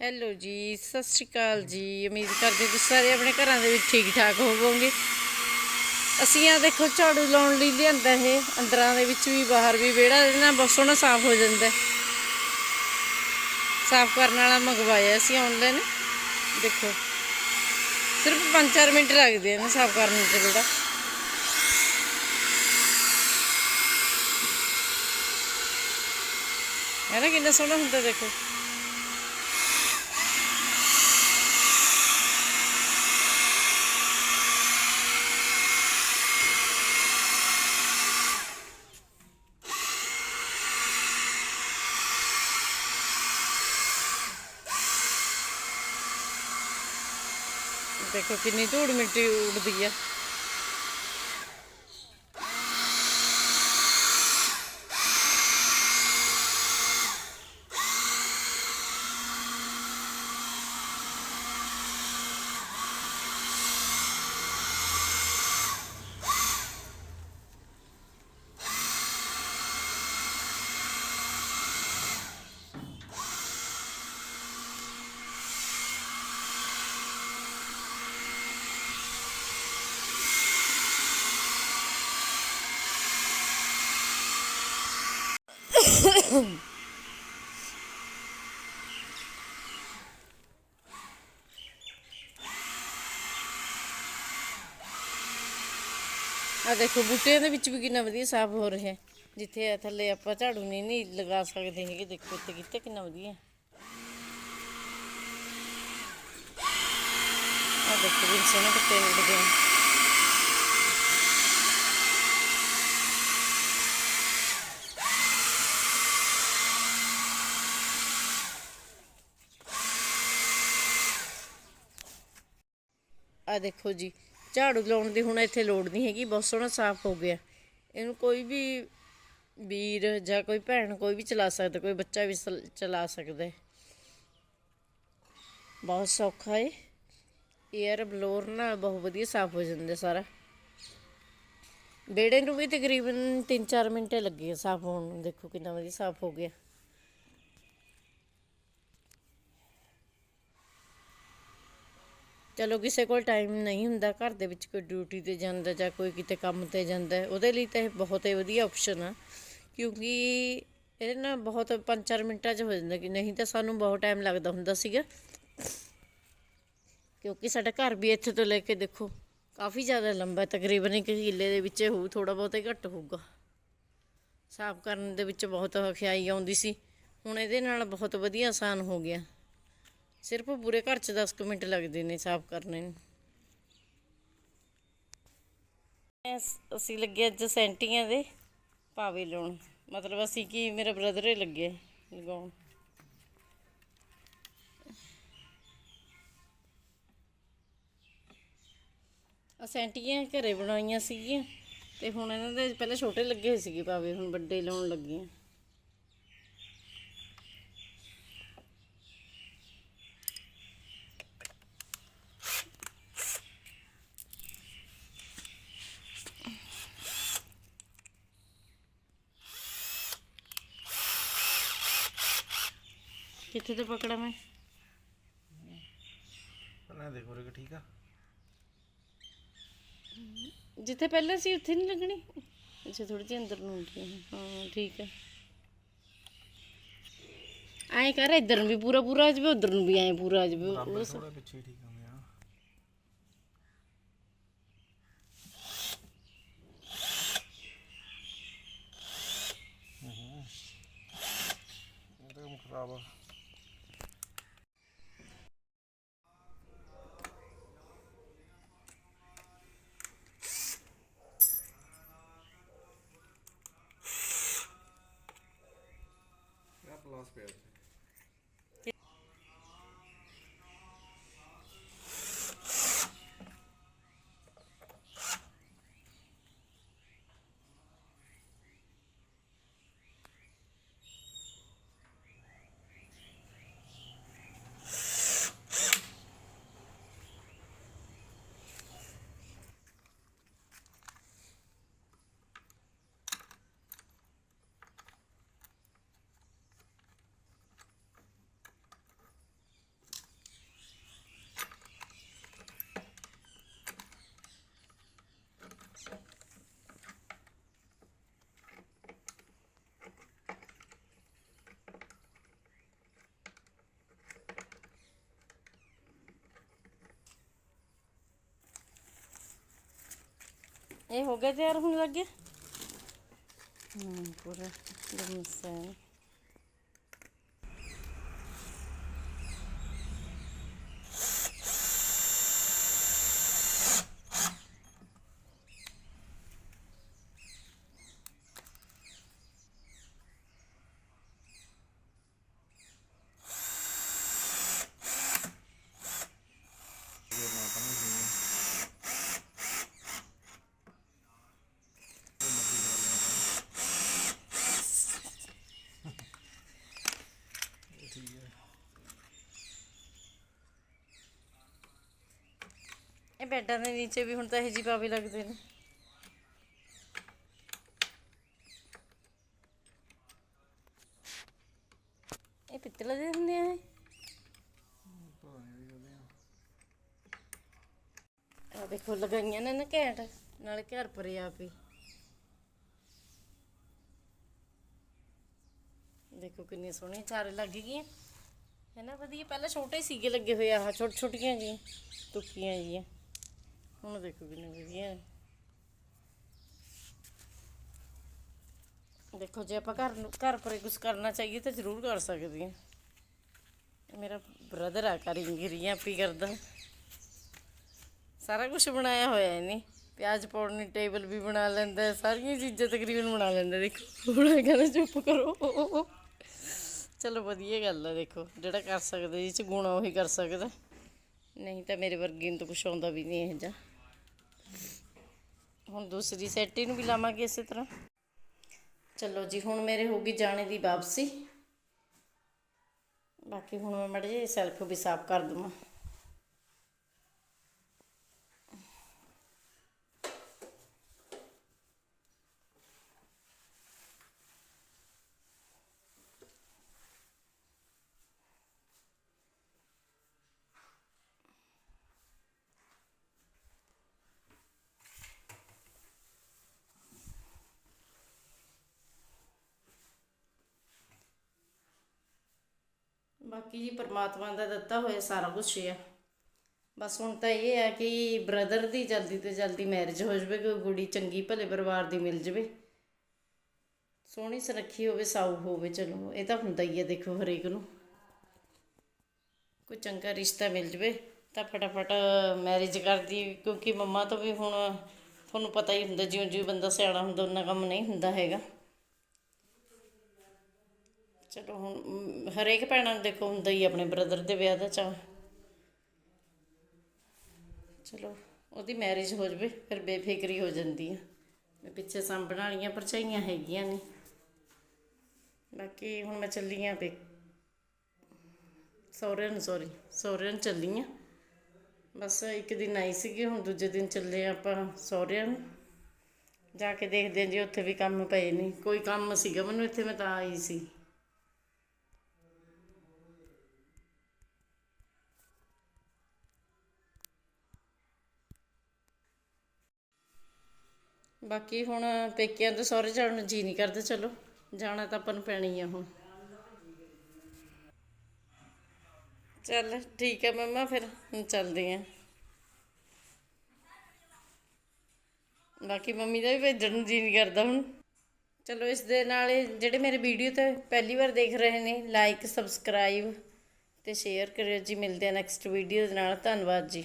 Hello ਜੀ, ਸਤਿ ਸ਼੍ਰੀ ਅਕਾਲ ਜੀ। ਉਮੀਦ ਕਰਦੇ ਤੁਸੀਂ ਸਾਰੇ ਆਪਣੇ ਘਰਾਂ ਦੇ ਵਿੱਚ ਠੀਕ ਠਾਕ ਹੋਵੋਗੇ। ਅਸੀਂ ਆ ਦੇਖੋ, ਝਾੜੂ ਲਾਉਣ ਲਈ ਲਿਆਂਦਾ ਇਹ। ਅੰਦਰਾਂ ਦੇ ਵਿੱਚ ਵੀ, ਬਾਹਰ ਵੀ, ਵਿਹੜਾ ਇਹਦੇ ਬਹੁਤ ਸੋਹਣਾ ਸਾਫ਼ ਹੋ ਜਾਂਦਾ ਸਾਫ਼ ਕਰਨ ਵਾਲਾ ਮੰਗਵਾਇਆ ਅਸੀਂ ਆਨਲਾਈਨ ਦੇਖੋ, ਸਿਰਫ 5-4 ਮਿੰਟ ਲੱਗਦੇ ਨੇ ਸਾਫ਼ ਕਰਨ ਤੇ ਵਿਹੜਾ ਹੈ ਨਾ ਕਿੰਨਾ ਸੋਹਣਾ ਹੁੰਦਾ ਦੇਖੋ। ਦੇਖੋ ਕਿੰਨੀ ਧੂੜ ਮਿੱਟੀ ਉੱਡਦੀ ਆ ਆ ਦੇਖੋ, ਬੂਟਿਆਂ ਦੇ ਵਿੱਚ ਵੀ ਕਿੰਨਾ ਵਧੀਆ ਸਾਫ਼ ਹੋ ਰਿਹਾ ਹੈ। ਜਿੱਥੇ ਆ ਥੱਲੇ ਆਪਾਂ ਝਾੜੂ ਨਹੀਂ ਨਹੀਂ ਲਗਾ ਸਕਦੇ ਹੈਗੇ। ਦੇਖੋ, ਇੱਥੇ ਕਿਤੇ ਕਿੰਨਾ ਵਧੀਆ। ਆ ਦੇਖੋ, ਵੀ ਸੋਹਣੇ ਪੱਤੇ ਉੱਡਦੇ ਆ। ਆ ਦੇਖੋ ਜੀ, ਝਾੜੂ ਲਾਉਣ ਦੀ ਹੁਣ ਇੱਥੇ ਲੋੜ ਨਹੀਂ ਹੈਗੀ, ਬਹੁਤ ਸੋਹਣਾ ਸਾਫ਼ ਹੋ ਗਿਆ। ਇਹਨੂੰ ਕੋਈ ਵੀ ਵੀਰ ਜਾਂ ਕੋਈ ਭੈਣ ਕੋਈ ਵੀ ਚਲਾ ਸਕਦਾ, ਕੋਈ ਬੱਚਾ ਵੀ ਚਲਾ ਸਕਦਾ ਬਹੁਤ ਸੌਖਾ ਹੈ 에ਅਰ ਬਲੋਰ ਨਾਲ ਬਹੁਤ ਵਧੀਆ ਸਾਫ਼ ਹੋ ਜਾਂਦਾ ਸਾਰਾ। ਵਿਹੜੇ ਨੂੰ ਵੀ ਤਕਰੀਬਨ 3-4 ਮਿੰਟ ਲੱਗੇ ਸਾਫ਼ ਹੋਣ ਨੂੰ, ਦੇਖੋ ਕਿੰਨਾ ਵਧੀਆ ਸਾਫ਼ ਹੋ ਗਿਆ। ਚਲੋ ਕਿਸੇ ਕੋਲ ਟਾਈਮ ਨਹੀਂ ਹੁੰਦਾ, ਘਰ ਦੇ ਵਿੱਚ ਕੋਈ ਡਿਊਟੀ ਤੇ ਜਾਂਦਾ ਜਾਂ ਕੋਈ ਕਿਤੇ ਕੰਮ ਤੇ ਜਾਂਦਾ, ਉਹਦੇ ਲਈ ਤਾਂ ਇਹ ਬਹੁਤ ਹੀ ਵਧੀਆ ਆਪਸ਼ਨ ਆ। ਕਿਉਂਕਿ ਇਹਦੇ ਨਾਲ ਬਹੁਤ 5-4 ਮਿੰਟਾਂ 'ਚ ਹੋ ਜਾਂਦਾ ਕਿ ਨਹੀਂ ਤਾਂ ਸਾਨੂੰ ਬਹੁਤ ਟਾਈਮ ਲੱਗਦਾ ਹੁੰਦਾ ਸੀਗਾ। ਕਿਉਂਕਿ ਸਾਡਾ ਘਰ ਵੀ ਇੱਥੇ ਤੋਂ ਲੈ ਕੇ ਦੇਖੋ, ਕਾਫੀ ਜ਼ਿਆਦਾ ਲੰਬਾ, ਤਕਰੀਬਨ ਇੱਕ ਕਿੱਲੇ ਦੇ ਵਿੱਚ ਹੋਊ ਥੋੜਾ ਬਹੁਤ ਹੀ ਘੱਟ ਹੋਊਗਾ। ਸਾਫ਼ ਕਰਨ ਦੇ ਵਿੱਚ ਬਹੁਤ ਔਖਿਆਈ ਆਉਂਦੀ ਸੀ। ਹੁਣ ਇਹਦੇ ਨਾਲ ਬਹੁਤ ਵਧੀਆ ਆਸਾਨ ਹੋ ਗਿਆ। ਸਿਰਫ ਬੁਰੇ ਘਰ 'ਚ 10 ਕੁ ਮਿੰਟ ਲੱਗਦੇ ਨੇ ਸਾਫ਼ ਕਰਨੇ ਨੂੰ। ਅਸੀਂ ਲੱਗੇ ਅੱਜ ਸੈਂਟੀਆਂ ਦੇ ਪਾਵੇ ਲਾਉਣ। ਮਤਲਬ ਅਸੀਂ ਕੀ ਮੇਰਾ ਬ੍ਰਦਰ ਹੀ ਲੱਗੇ ਲਗਾਉਣ। ਆ ਸੈਂਟੀਆਂ ਘਰੇ ਬਣਾਈਆਂ ਸੀਗੀਆਂ ਤੇ ਹੁਣ ਇਹਨਾਂ ਦੇ ਪਹਿਲਾਂ ਛੋਟੇ ਲੱਗੇ ਹੋਏ ਸੀਗੇ ਪਾਵੇ, ਹੁਣ ਵੱਡੇ ਲਾਉਣ ਲੱਗੇ ਆ ਕਿੱਥੇ ਤੇ ਪਕੜਾ ਮੈਂ ਨਾ ਦੇਖੋ ਰੇ ਠੀਕ ਆ ਜਿੱਥੇ ਪਹਿਲਾਂ ਸੀ ਉੱਥੇ ਨਹੀਂ ਲੱਗਣੀ ਅੱਛਾ ਥੋੜੀ ਜਿਹੀ ਅੰਦਰ ਨੂੰ ਉੱਠੀ ਹੈ। ਹਾਂ ਠੀਕ ਹੈ ਐਂ ਕਰ ਇੱਧਰ ਨੂੰ ਵੀ ਪੂਰਾ ਪੂਰਾ ਆ ਜਾਵੇ ਉਧਰ ਨੂੰ ਵੀ ਐਂ ਪੂਰਾ ਆ ਜਾਵੇ ਉਹ ਬਰਾਬਰ ਥੋੜਾ ਪਿੱਛੇ ਹੀ ਠੀਕ ਆ ਇਹ ਇਹ ਹੋ ਗਿਆ ਤਿਆਰ ਹੋਣ ਲੱਗੇ ਹੂੰ ਪੂਰਾ ਦਮਸਾ ਇਹ ਬੈੱਡਾਂ ਦੇ ਨੀਚੇ ਵੀ ਹੁਣ ਤਾਂ ਇਹ ਜੀ ਪਾਵੇ ਲੱਗਦੇ ਨੇ। ਇਹ ਪਿੱਤਲ ਦੇ ਹੁੰਦੇ ਆ ਆ ਦੇਖੋ, ਲਗਾਈਆਂ ਨੇ ਨਾ ਘੈਂਟ, ਨਾਲੇ ਘਰ ਪਰੇ ਆਪ ਹੀ ਦੇਖੋ ਕਿੰਨੀ ਸੋਹਣੀ ਚਾਰੇ ਲੱਗ ਗਈਆਂ। ਹੈ ਨਾ, ਵਧੀਆ। ਪਹਿਲਾਂ ਛੋਟੇ ਸੀਗੇ ਲੱਗੇ ਹੋਏ ਆ ਛੋਟ ਛੋਟੀਆਂ ਜੀ ਤੁੱਕੀਆਂ ਜੀਆਂ ਹੁਣ ਦੇਖੋ ਕਿੰਨੇ ਵਧੀਆ ਦੇਖੋ, ਜੇ ਆਪਾਂ ਘਰ ਨੂੰ ਘਰ ਪਰੇ ਕੁਝ ਕਰਨਾ ਚਾਹੀਏ ਤਾਂ ਜ਼ਰੂਰ ਕਰ ਸਕਦੇ ਹਾਂ। ਮੇਰਾ ਬ੍ਰਦਰ ਆ ਕਾਰੀਗਰੀਆਂ ਆਪੀ ਕਰਦਾ। ਸਾਰਾ ਕੁਝ ਬਣਾਇਆ ਹੋਇਆ ਇਹਨੇ। ਪਿਆਜ਼ ਪਾਉਣ, ਟੇਬਲ ਵੀ ਬਣਾ ਲੈਂਦਾ, ਸਾਰੀਆਂ ਚੀਜ਼ਾਂ ਤਕਰੀਬਨ ਬਣਾ ਲੈਂਦਾ। ਦੇਖੋ, ਹੁਣ ਇਹ ਕਹਿੰਦਾ ਚੁੱਪ ਕਰੋ। ਚਲੋ, ਵਧੀਆ ਗੱਲ ਹੈ ਦੇਖੋ, ਜਿਹੜਾ ਕਰ ਸਕਦਾ ਜੀ ਚ ਗੁਣ ਉਹੀ ਕਰ ਸਕਦਾ। ਨਹੀਂ ਤਾਂ ਮੇਰੇ ਵਰਗੀ ਨੂੰ ਤਾਂ ਕੁਛ ਆਉਂਦਾ ਵੀ ਨਹੀਂ ਇਹ ਜਿਹਾ। ਹੁਣ ਦੂਸਰੀ ਸੈਟੀ ਨੂੰ ਵੀ ਲਾਵਾਂਗੇ ਇਸੇ ਤਰ੍ਹਾਂ। ਚਲੋ ਜੀ, ਹੁਣ ਮੇਰੇ ਹੋ ਗਈ ਜਾਣੇ ਦੀ ਵਾਪਸੀ। ਬਾਕੀ ਹੁਣ ਮੈਂ ਮੜੇ ਜੇ ਸੈਲਫ ਵੀ ਸਾਫ਼ ਕਰ ਦਵਾਂ। ਬਾਕੀ ਜੀ ਪਰਮਾਤਮਾ ਦਾ ਦਿੱਤਾ ਹੋਇਆ ਸਾਰਾ ਕੁਝ ਹੈ ਬਸ ਹੁਣ ਤਾਂ ਇਹ ਹੈ ਕਿ ਬ੍ਰਦਰ ਦੀ ਜਲਦੀ ਤੋਂ ਜਲਦੀ ਮੈਰਿਜ ਹੋ ਜਾਵੇ, ਕੋਈ ਗੁੜੀ ਚੰਗੀ ਭਲੇ ਪਰਿਵਾਰ ਦੀ ਮਿਲ ਜਾਵੇ। ਸੋਹਣੀ ਸੁਰੱਖੀ ਹੋਵੇ, ਸਾਊ ਹੋਵੇ, ਚਲੋ, ਇਹ ਤਾਂ ਹੁੰਦਾ ਹੀ ਹੈ ਦੇਖੋ ਹਰੇਕ ਨੂੰ। ਕੋਈ ਚੰਗਾ ਰਿਸ਼ਤਾ ਮਿਲ ਜਾਵੇ, ਤਾਂ ਫਟਾਫਟ ਮੈਰਿਜ ਕਰਦੀ ਕਿਉਂਕਿ ਮੰਮਾ ਤੋਂ ਵੀ ਹੁਣ ਤੁਹਾਨੂੰ ਪਤਾ ਹੀ ਹੁੰਦਾ ਜਿਉਂ ਜਿਉਂ ਬੰਦਾ ਸਿਆਣਾ ਹੁੰਦਾ ਉਹਨਾਂ ਕੰਮ ਨਹੀਂ ਹੁੰਦਾ ਹੈਗਾ। ਚਲੋ ਹੁਣ ਹਰੇਕ ਭੈਣਾਂ ਨੂੰ ਦੇਖੋ, ਹੁੰਦਾ ਹੀ ਆਪਣੇ ਬ੍ਰਦਰ ਦੇ ਵਿਆਹ ਦਾ ਚਾਹ ਚਲੋ, ਉਹਦੀ ਮੈਰਿਜ ਹੋ ਜਵੇ, ਫਿਰ ਬੇਫਿਕਰੀ ਹੋ ਜਾਂਦੀ ਆ। ਮੈਂ ਪਿੱਛੇ ਸਾਂਭਣ ਵਾਲੀਆਂ ਪਰਚਾਈਆਂ ਹੈਗੀਆਂ ਨੇ। ਬਾਕੀ ਹੁਣ ਮੈਂ ਚੱਲੀ ਆਂ ਪੇ ਸਹੁਰਿਆਂ ਨੂੰ ਸੌਰੀ ਸਹੁਰਿਆਂ ਨੂੰ ਚੱਲੀ ਆਂ। ਬਸ ਇੱਕ ਦਿਨ ਆਈ ਸੀਗੀ, ਹੁਣ ਦੂਜੇ ਦਿਨ ਚੱਲੇ ਆਂ ਆਪਾਂ ਸਹੁਰਿਆਂ ਨੂੰ। ਜਾ ਕੇ ਦੇਖਦੇ ਹਾਂ ਜੀ ਉੱਥੇ ਵੀ ਕੰਮ ਪਏ ਨੇ। ਕੋਈ ਕੰਮ ਸੀਗਾ, ਮੈਨੂੰ ਇੱਥੇ ਮੈਂ ਤਾਂ ਆਈ ਸੀ। ਬਾਕੀ ਹੁਣ ਪੇਕਿਆਂ ਤੋਂ ਸਹੁਰੇ ਜਾਣ ਨੂੰ ਜੀ ਨਹੀਂ ਕਰਦਾ, ਚਲੋ, ਜਾਣਾ ਤਾਂ ਆਪਾਂ ਨੂੰ ਪੈਣੀ ਆ ਹੁਣ। ਚੱਲ, ਠੀਕ ਹੈ ਮੰਮਾ, ਫਿਰ ਹੁਣ ਚੱਲਦੇ ਆਂ। ਬਾਕੀ ਮੰਮੀ ਦਾ ਵੀ ਭੇਜਣ ਨੂੰ ਜੀ ਨਹੀਂ ਕਰਦਾ ਹੁਣ। ਚਲੋ, ਇਸ ਦੇ ਨਾਲ ਜਿਹੜੇ ਮੇਰੇ ਵੀਡੀਓ ਤੇ ਪਹਿਲੀ ਵਾਰ ਦੇਖ ਰਹੇ ਨੇ ਲਾਈਕ ਸਬਸਕ੍ਰਾਈਬ ਤੇ ਸ਼ੇਅਰ ਕਰਿਓ ਜੀ। ਮਿਲਦੇ ਆ ਨੈਕਸਟ ਵੀਡੀਓ ਦੇ ਨਾਲ। ਧੰਨਵਾਦ ਜੀ।